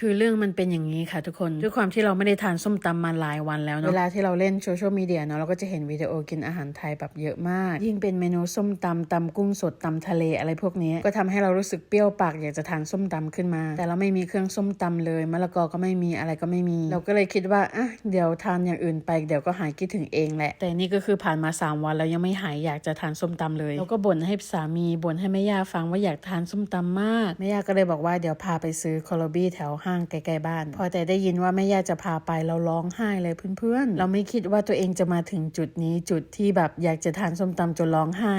คือเรื่องมันเป็นอย่างนี้ค่ะทุกคน ด้วยความที่เราไม่ได้ทานส้มตำมาหลายวันแล้วเนาะเวลาที่เราเล่นโซเชียลมีเดียเนาะเราก็จะเห็นวิดีโอกินอาหารไทยแบบเยอะมาก ยิ่งเป็นเมนูส้มตำตำกุ้งสดตำทะเลอะไรพวกนี้ ก็ทำให้เรารู้สึกเปรี้ยวปากอยากจะทานส้มตำขึ้นมา แต่เราไม่มีเครื่องส้มตำเลยมะละกอก็ไม่มีอะไรก็ไม่มี เราก็เลยคิดว่าอะเดี๋ยวทานอย่างอื่นไปเดี๋ยวก็หายคิดถึงเองแหละ แต่นี่ก็คือผ่านมา 3 วันแล้วยังไม่หายอยากจะทานส้มตำเลยเราก็บ่นให้สามีบ่นให้แม่ย่าฟังว่าอยากทานส้มตำมากแม่ย่าก็เลยบอกว่าเดี๋ยวพาไปซื้อคอลบี้แถวห้างใกล้ๆบ้าน พอแต่ได้ยินว่าแม่ย่าจะพาไปเราร้องไห้เลยเพื่อนๆ เราไม่คิดว่าตัวเองจะมาถึงจุดนี้จุดที่แบบอยากจะทานส้มตำจนร้องไห้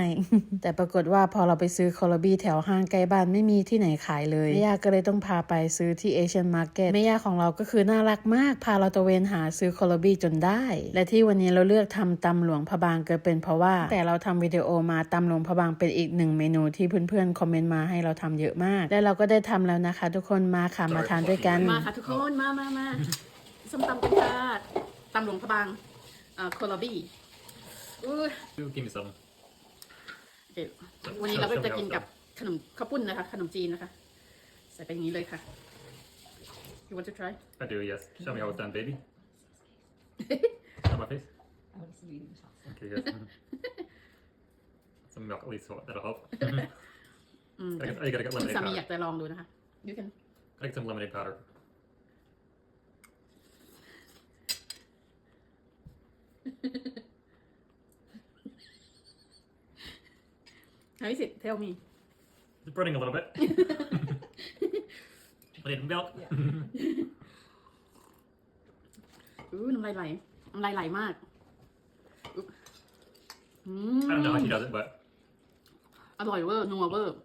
แต่ปรากฏว่าพอเราไปซื้อคอลบี้แถวห้างใกล้บ้านไม่มีที่ไหนขายเลยแม่ย่าก็เลยต้องพาไปซื้อที่เอเชียนมาร์เก็ตแม่ย่าของเราก็คือน่ารักมากพาเราตะเวนหาซื้อคอลบี้จนได้ และที่วันนี้เราเลือกทำตำหลวงพะบางเก็เป็นเพราะว่า แต่เราทำวิดีโอมาตำหลวงพะบางเป็นอีกหนึ่งเมนูที่เพื่อนๆคอมเมนต์มาให้เราทำเยอะมาก และเราก็ได้ทำแล้วนะคะ ทุกคนมาค่ะมาทานด้วยกัน มาค่ะทุกคนมามามาส้มตำกันค่ะตำหลวงพระบางเอ่อโคลาบี้อู้ You give me some. เดี๋ยววันนี้เราก็จะกินกับขนมข้าวปุ้นนะคะ ขนมจีนนะคะ ใส่ไปอย่างนี้เลยค่ะ you want to try I do, yes. Show me how it's done, baby. On my face. Okay, good. some milk at least, so that'll help. อืม I, got- I gotta get คุณ lemonade สามีอยาก powder. จะลองดูนะคะ you can I get some lemonade powder. ให้สิ tell me It's burning a little bit. I need milk. อู้น้ำลายไหลน้ำลายไหลมากอุ๊ยอื I don't know how ม she does it, but อร่อยเวอร์นัวเวอร์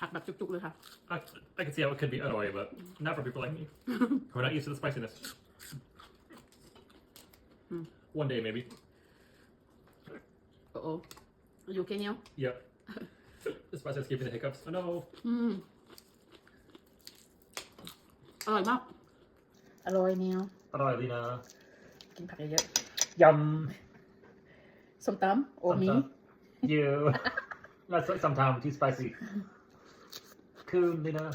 ผักแบบจุกๆเลยค่ะ I, I can see how it could be annoying but not for people like me. We're not used to the spiciness. One day, maybe. โอ้โอ้อยู่แค่เนี้ย Yep. the spiciness gave me the hiccups. Oh no. อืมอร่อยมาก อร่อยเนี้ย Annoy, Lena. กินผักเยอะ Yum. ๆส้มตำโอมี Sometime. You. That's like sometimes too spicy. Cool, Lena.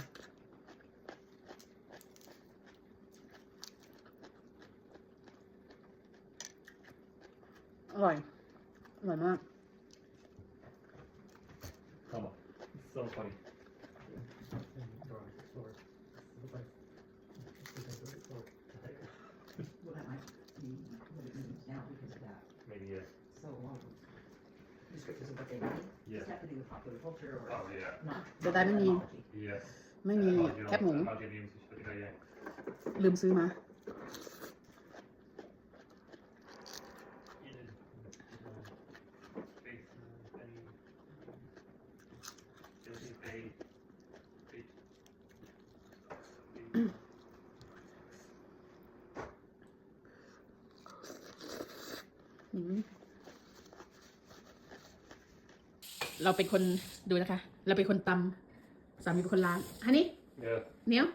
อร่อย อร่อยมาก Come on. It's so funny. Well, that might be what it means now because of that. Maybe, yeah. So, um, descriptors of what they mean. Yeah. Does it have to do with popular culture or Oh, yeah. not? จะได้ไม่มี Etymology? ไม่มีแคบหมูลืมซื้อมา เราเป็นคนดูนะคะ เราเป็นคนตำ สามีเป็นคนล้างฮันนี่ Yeah. เหนียว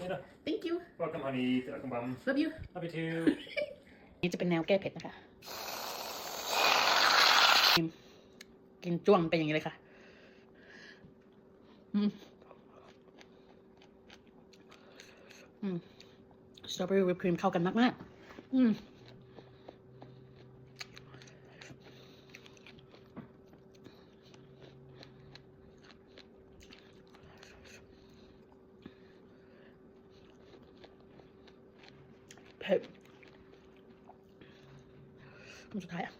Lena, thank you welcome, honey. Welcome, mum. love you Love you too. นี่จะเป็นแนวแก้เผ็ดนะคะกินจ้วงเป็นอย่างนี้เลยค่ะอืมอืมสตรอเบอรี่วิปครีมเข้ากันมาก ๆ อืม เผ็ดคำสุดท้ายอะ